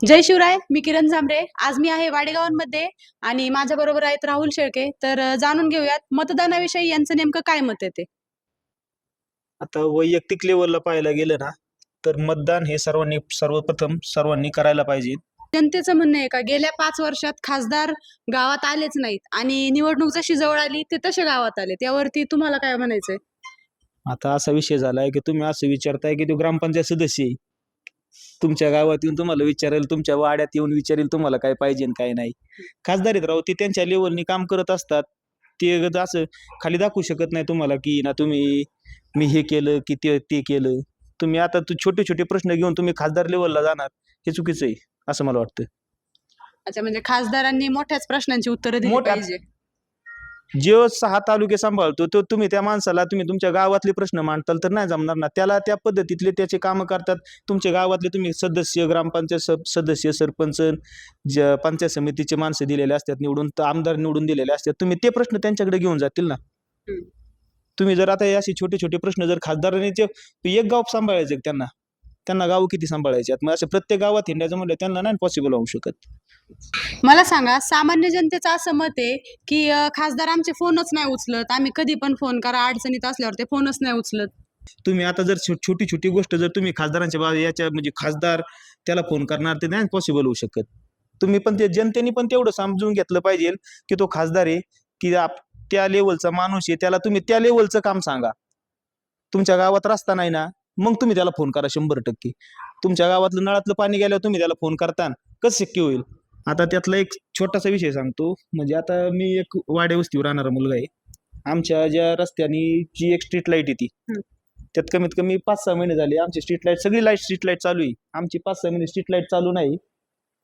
जय शिवराय मी किरण झांबरे. आज मी आहे वाडेगावांमध्ये आणि माझ्या बरोबर आहेत राहुल शेळके. तर जाणून घेऊयात मतदानाविषयी यांचं नेमकं काय मत आहे ते? आता वैयक्तिक लेवलला पाहायला गेलं ना तर मतदान हे सर्वांनी सर्वप्रथम सर्वांनी करायला पाहिजे. जनतेचं म्हणणं आहे का? गेल्या पाच वर्षात खासदार गावात आलेच नाहीत आणि निवडणूक जशी जवळ आली ते तसे गावात आले त्यावरती तुम्हाला काय म्हणायचंय? आता असा विषय झालाय की तुम्ही असं विचारताय की तो ग्रामपंचायत सदस्य आहे. तुमच्या गावात येऊन तुम्हाला विचारेल तुमच्या वाड्यात येऊन विचारेल तुम्हाला काय पाहिजे आणि काय नाही. खासदार आहेत राव ते त्यांच्या लेवलनी काम करत असतात. ते असं खाली दाखवू शकत नाही तुम्हाला की ना तुम्ही मी हे केलं की ते ते केलं. तुम्ही आता तू छोटे छोटे प्रश्न घेऊन तुम्ही खासदार लेवलला जाणार हे चुकीचं आहे असं मला वाटतं. अच्छा म्हणजे खासदारांनी मोठ्याच प्रश्नांची उत्तरं दिली मोठ्या- पाहिजे. जो सहा तालुके सांभाळतो तो तुम्ही त्या माणसाला तुम्ही तुमच्या गावातले प्रश्न मांडताल तर नाही जमणार ना. त्याला त्या पद्धतीतले त्याचे कामं करतात. तुमच्या गावातले तुम्ही सदस्य ग्रामपंचायत सदस्य सरपंच पंचायत समितीचे माणसं दिलेले असतात निवडून आमदार निवडून दिलेले असतात. तुम्ही ते प्रश्न त्यांच्याकडे घेऊन जातील ना. तुम्ही जर आता असे छोटे छोटे प्रश्न जर खासदारांनी ते एक गाव सांभाळायचे त्यांना? त्यांना गाव किती सांभाळायचे? मग असे प्रत्येक गावात हिंडायचं म्हणलं त्यांना नाही पॉसिबल होऊ शकत. मला सांगा सामान्य जनतेचं असं मत आहे की अ, खासदार आमचे फोनच नाही उचलत. आम्ही कधी पण फोन करा अडचणीत असल्यावर ते फोनच नाही उचलत. तुम्ही आता जर छो- छोटी छोटी गोष्ट जर तुम्ही खासदारांच्या बा याच्या म्हणजे खासदार त्याला फोन करणार ते नाही पॉसिबल होऊ शकत. तुम्ही पण ते जनतेने पण तेवढं समजून घेतलं पाहिजे की तो खासदार आहे की आप- त्या लेवलचा माणूस आहे त्याला तुम्ही त्या लेवलचं काम सांगा. तुमच्या गावात रस्ता नाही ना? मग तुम्ही त्याला फोन करा शंभर टक्के. तुमच्या गावातलं नळातलं पाणी गेल्यावर तुम्ही त्याला फोन करता कसं शक्य होईल? आता त्यातला एक छोटासा विषय सांगतो. म्हणजे आता मी एक वाड्या वस्तीवर राहणारा मुलगा आहे. आमच्या ज्या रस्त्याने जी एक स्ट्रीट लाइट येते त्यात कमीत कमी पाच सहा महिने झाले. आमची स्ट्रीट लाइट सगळी लाइट स्ट्रीट लाइट चालू आहे. आमची पाच सहा महिने स्ट्रीट लाइट चालू नाही.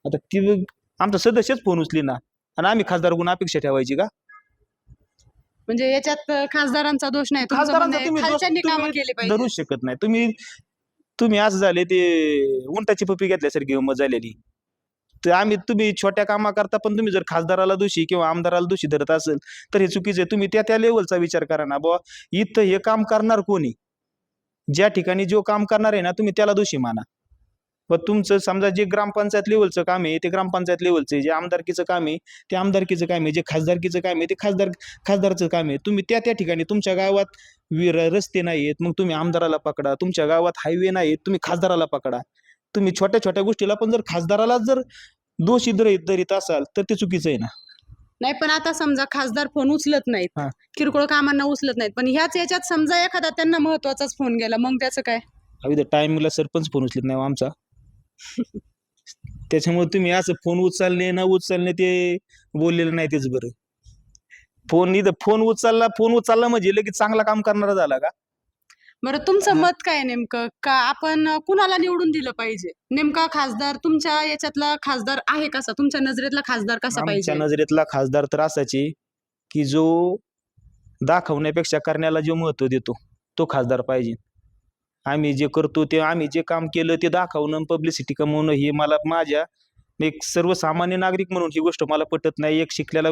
आता ती आमचा सदस्यच फोन उचली ना आणि आम्ही खासदार गुण अपेक्षा ठेवायची का? म्हणजे याच्यात खासदारांचा दोष नाही तुमचं म्हणणं खासदारांचा आहे, तुम्ही दोष- खालच्यांनी कामं तुम्ही केली पाहिजे. धरूच शकत नाही. तुम्ही तुम्ही असं झाले ते उंटाची पप्पी घेतल्यासारखी गंमत झालेली. तर आम्ही तुम्ही छोट्या कामा करता पण तुम्ही जर खासदाराला दोषी किंवा आमदाराला दोषी धरत असेल तर हे चुकीचं आहे. तुम्ही त्या त्या लेवलचा विचार करा ना बुवा. इथं हे काम करणार कोणी? ज्या ठिकाणी जो काम करणार आहे ना तुम्ही त्याला दोषी माना. व तुमचं समजा जे ग्रामपंचायत लेवलचं काम आहे ते ग्रामपंचायत लेवलचं जे आमदारकीचं काम आहे ते आमदारकीचं काम आहे जे खासदारकीचं काम आहे ते खासदार खासदारचं काम आहे. तुम्ही त्या त्या ठिकाणी तुमच्या गावात विर रस्ते नाहीत मग तुम्ही आमदाराला पकडा. तुमच्या गावात हायवे नाहीत तुम्ही खासदाराला पकडा. तुम्ही छोट्या छोट्या गोष्टीला पण जर खासदाराला जर दोषी धरीत असाल तर ते चुकीचं आहे ना? नाही पण आता समजा खासदार फोन उचलत नाहीत हा. किरकोळ कामांना उचलत नाहीत पण ह्याच याच्यात समजा एखादा त्यांना महत्वाचाच फोन गेला मग त्याचं काय? हवी टाइमला सरपंच फोन उचलत नाही हो आमचा. त्याच्यामुळे तुम्ही असं फोन उचलणे न उचलणे ते बोललेलं नाही तेच बरं. फोन इथं फोन उचलला फोन उचलला म्हणजे लगेच चांगला काम करणारा झाला का? बरं तुमचं. मत काय नेमकं? का आपण कुणाला निवडून दिलं पाहिजे? नेमका खासदार तुमच्या याच्यातला खासदार आहे कसा? तुमच्या नजरेतला खासदार कसा आमच्या पाहिजे? नजरेतला खासदार तर असायचे की जो दाखवण्यापेक्षा करण्याला जो महत्त्व देतो तो खासदार पाहिजे. आम्ही जे करतो ते आम्ही जे काम केलं ते दाखवणं पब्लिसिटी कमवणं हे मला माझ्या एक सर्वसामान्य नागरिक म्हणून ही गोष्ट मला पटत नाही. एक शिकलेला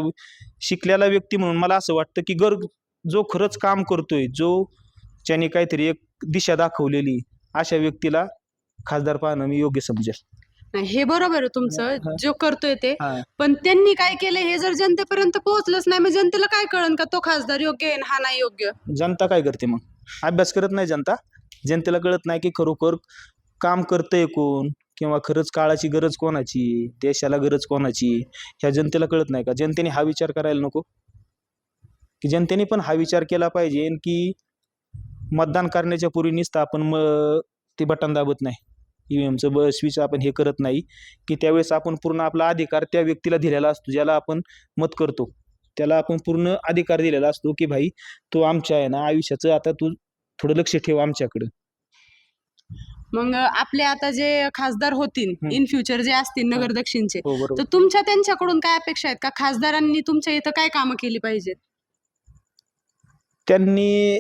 शिकलेला व्यक्ती म्हणून मला असं वाटतं की गर जो खरंच काम करतोय जो ज्याने काहीतरी एक दिशा दाखवलेली अशा व्यक्तीला खासदार पाहणं मी योग्य समजेल. नाही, हे बरोबर आहे तुमचं. जो करतोय ते. हा. पण त्यांनी काय केलं हे जर जनतेपर्यंत पोहोचलंच नाही मग जनतेला काय कळन का तो खासदार योग्य आहे आणि हा नाही योग्य? जनता काय करते मग? अभ्यास करत नाही जनता? जनतेला कळत नाही की खरोखर काम करतंय कोण किंवा खरंच काळाची गरज कोणाची देशाला गरज कोणाची ह्या जनतेला कळत नाही का? जनतेने हा विचार करायला नको. की जनतेने पण हा विचार केला पाहिजे की मतदान करण्याच्या पूर्वी निसतं आपण म ते बटन दाबत नाही. ईव्हीएमचं ब स्विच आपण हे करत नाही. की त्यावेळेस आपण पूर्ण आपला अधिकार त्या व्यक्तीला दिलेला असतो ज्याला आपण मत करतो. त्याला आपण पूर्ण अधिकार दिलेला असतो की भाई तो आमच्या आहे ना आयुष्याचं आता तू थोडं लक्ष ठेव आमच्याकडं. मग आपले आता जे खासदार होतील. इन फ्युचर जे असतील नगर दक्षिणचे हो बरोबर. तर तुमच्या त्यांच्याकडून काय अपेक्षा आहेत? का खासदारांनी तुमच्या इथं काय कामं केली पाहिजेत? त्यांनी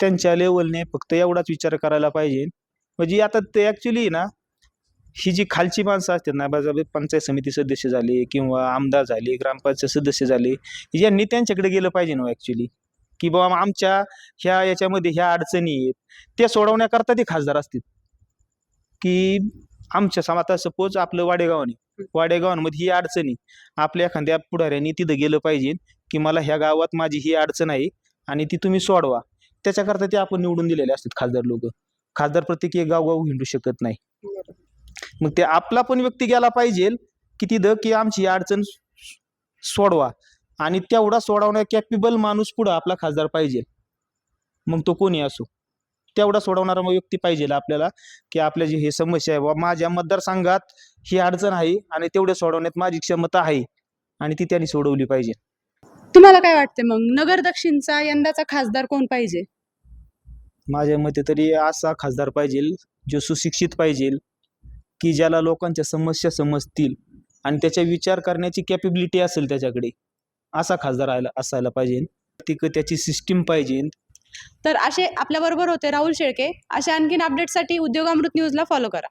त्यांच्या लेवलने फक्त एवढाच विचार करायला पाहिजे. म्हणजे आता ते ॲक्च्युली ना ही जी खालची माणसं असतात ना बाजा पंचायत समिती सदस्य झाले किंवा आमदार झाले ग्रामपंचायत सदस्य झाले यांनी त्यांच्याकडे गेलं पाहिजे ना ॲक्च्युली की बाबा आमच्या ह्या याच्यामध्ये ह्या अडचणी आहेत. त्या सोडवण्याकरता ते खासदार असतील. की आमच्या सम आता सपोज आपलं वाडेगावाने. वाडेगावांमध्ये ही अडचण आपल्या एखाद्या पुढाऱ्यांनी तिथं गेलं पाहिजे की मला ह्या गावात माझी ही अडचण आहे आणि ती तुम्ही सोडवा. त्याच्याकरता ते आपण निवडून दिलेले असतात खासदार लोक. खासदार प्रत्येक एक गावगाव हिंडू शकत नाही. मग ते आपला पण व्यक्ती गेला पाहिजे की तिथं की आमची ही अडचण सोडवा. आणि तेवढा सोडवण्या कॅपेबल माणूस पुढं आपला खासदार पाहिजे. मग तो कोणी असो? तेवढा सोडवणारा मग व्यक्ती पाहिजे आपल्याला की आपल्या जी हे समस्या आहे बाबा माझ्या मतदारसंघात ही अडचण आहे आणि तेवढे सोडवण्यात माझी क्षमता आहे आणि ती त्यांनी सोडवली पाहिजे. तुम्हाला काय वाटते मग? नगर दक्षिणचा यंदाचा खासदार कोण पाहिजे? माझ्या मते तरी असा खासदार पाहिजे जो सुशिक्षित पाहिजे की ज्याला लोकांच्या समस्या समजतील आणि त्याच्या विचार करण्याची कॅपेबिलिटी असेल त्याच्याकडे. असा खासदार आयला असायला पाहिजे. तिक त्याची सिस्टीम पाहिजे. तर असे आपल्याबरोबर होते राहुल शेळके. अशा आणखीन अपडेटसाठी उद्योगामृत न्यूजला फॉलो करा.